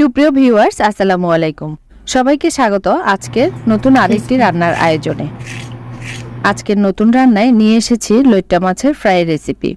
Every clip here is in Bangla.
সুপ্রিয় ভিউয়ার্স, আসসালামু আলাইকুম। সবাইকে স্বাগত আজকের নতুন আরেকটি রান্নার আয়োজনে। আজকের নতুন রান্নায় নিয়ে এসেছি লইট্টা মাছের ফ্রাই রেসিপি।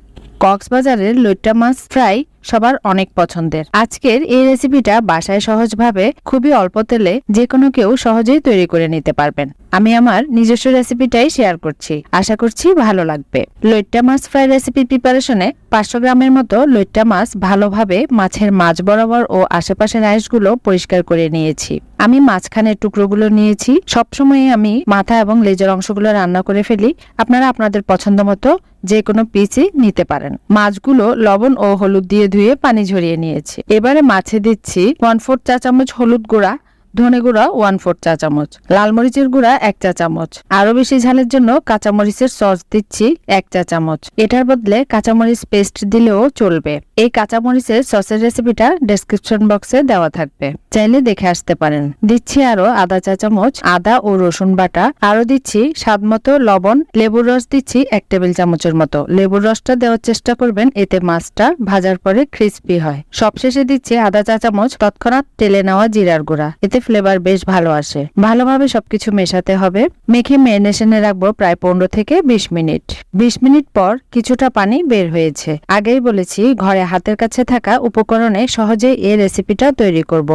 কক্সবাজারের লইট্টা মাছ ফ্রাই সবার অনেক পছন্দের। আজকের এই রেসিপিটা বাসায় সহজভাবে খুবই অল্প তেলে যে কোনো কেউ সহজেই তৈরি করে নিতে পারবেন। আমি আমার নিজস্ব রেসিপিটাই শেয়ার করছি। আশা করছি ভালো লাগবে। লইট্টা মাছ ফ্রাই রেসিপি প্রিপারেশনে পাঁচশো গ্রামের মতো লইট্টা মাছ ভালোভাবে মাছের মাছ বরাবর ও আশেপাশের আইসগুলো পরিষ্কার করে নিয়েছি। আমি মাঝখানের টুকরোগুলো নিয়েছি। সবসময় আমি মাথা এবং লেজের অংশগুলো রান্না করে ফেলি। আপনারা আপনাদের পছন্দ মতো যে কোনো পিচই নিতে পারেন। মাছগুলো লবণ ও হলুদ দিয়ে ধুয়ে পানি ঝরিয়ে নিয়েছি। এবারে মাছে দিচ্ছি ওয়ান ফোর চা চামচ হলুদ গুঁড়া ধনে গুঁড়া ওয়ান ফোর চা চামচ, লাল মরিচের গুঁড়া এক চা চামচ। আরও বেশি ঝালের জন্য কাঁচামরিচের সস দিচ্ছি এক চা চামচ। এটার বদলে কাঁচামরিচ পেস্ট দিলেও চলবে। এই কাঁচামরিচের সসের রেসিপিটা ডেসক্রিপশন বক্সে দেওয়া থাকবে। চাইলে দেখে আসতে পারেন। দিচ্ছি আরও আদা চা চামচ আদা ও রসুন বাটা। আরও দিচ্ছি স্বাদ মতো লবণ। লেবুর রস দিচ্ছি এক টেবিল চামচের মতো। লেবুর রসটা দেওয়ার চেষ্টা করবেন, এতে মাছটা ভাজার পরে ক্রিস্পি হয়। সবশেষে দিচ্ছি আদা চা চামচ তৎক্ষণাৎ তেলে নেওয়া জিরার গুঁড়া। এতে ফ্লেভার বেশ ভালো আসে। ভালোভাবে সবকিছু মেশাতে হবে। মেখে ম্যারিনেশনে রাখব প্রায় পনেরো থেকে বিশ মিনিট। বিশ মিনিট পর কিছুটা পানি বের হয়েছে। আগেই বলেছি, ঘরে হাতের কাছে থাকা উপকরণে সহজে এই রেসিপিটা তৈরি করব।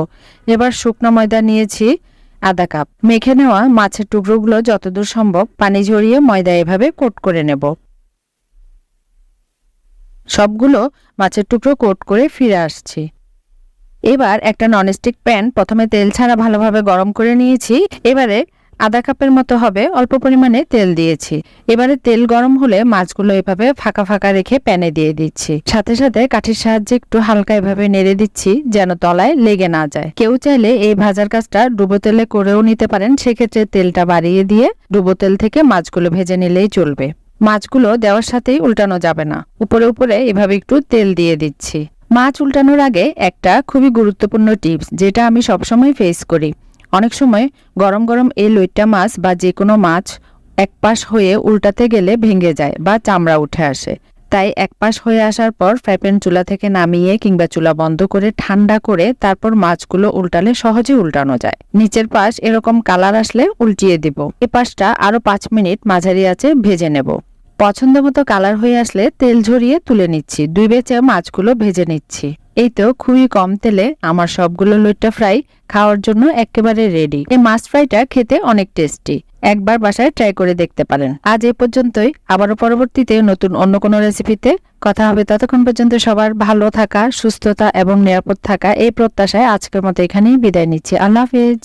এবার শুকনো ময়দা নিয়েছি, আধা কাপ। মেখে নেওয়া মাছের টুকরোগুলো যতদূর সম্ভব পানি ঝরিয়ে ময়দা এভাবে কোট করে নেব। সবগুলো মাছের টুকরো কোট করে ফিরে আসছি। এবার একটা ননস্টিক প্যান প্রথমে তেল ছাড়া ভালোভাবে গরম করে নিয়েছি। এবারে আধা কাপের মতো হবে, অল্প পরিমাণে তেল দিয়েছি। এবারে তেল গরম হলে মাছগুলো এভাবে ফাঁকা ফাঁকা রেখে প্যানে দিয়ে দিচ্ছি। সাথে সাথে কাঠির সাহায্যে একটু হালকা এভাবে নেড়ে দিচ্ছি যেন তলায় লেগে না যায়। কেউ চাইলে এই ভাজার কাজটা ডুবো তেলে করেও নিতে পারেন, সেক্ষেত্রে তেলটা বাড়িয়ে দিয়ে ডুবো তেল থেকে মাছগুলো ভেজে নিলেই চলবে। মাছগুলো দেওয়ার সাথেই উল্টানো যাবে না। উপরে উপরে এভাবে একটু তেল দিয়ে দিচ্ছি। মাছ উল্টানোর আগে একটা খুবই গুরুত্বপূর্ণ টিপস, যেটা আমি সবসময় ফেস করি। অনেক সময় গরম গরম এই লইট্টা মাছ বা যে কোনো মাছ এক পাশ হয়ে উল্টাতে গেলে ভেঙে যায় বা চামড়া উঠে আসে। তাই এক পাশ হয়ে আসার পর ফ্রাইপ্যান চুলা থেকে নামিয়ে কিংবা চুলা বন্ধ করে ঠান্ডা করে তারপর মাছগুলো উল্টালে সহজে উল্টানো যায়। নিচের পাশ এরকম কালার আসলে উল্টিয়ে দিব। এ পাশটা আরও পাঁচ মিনিট মাঝারি আছে ভেজে নেব। পছন্দ মতো কালার হয়ে আসলে তেল ঝরিয়ে তুলে নিচ্ছি। দুই বেচে মাছগুলো ভেজে নিচ্ছি। এই তো খুবই কম তেলে আমার সবগুলো লইট্টা ফ্রাই খাওয়ার জন্য একেবারে রেডি। এই মাছ ফ্রাইটা খেতে অনেক টেস্টি। একবার বাসায় ট্রাই করে দেখতে পারেন। আজ এই পর্যন্তই। আবারও পরবর্তীতে নতুন অন্য কোনো রেসিপিতে কথা হবে। ততক্ষণ পর্যন্ত সবার ভালো থাকা, সুস্থতা এবং নিরাপদ থাকা এই প্রত্যাশায় আজকের মতো এখানেই বিদায় নিচ্ছি। আল্লাহ হাফেজ।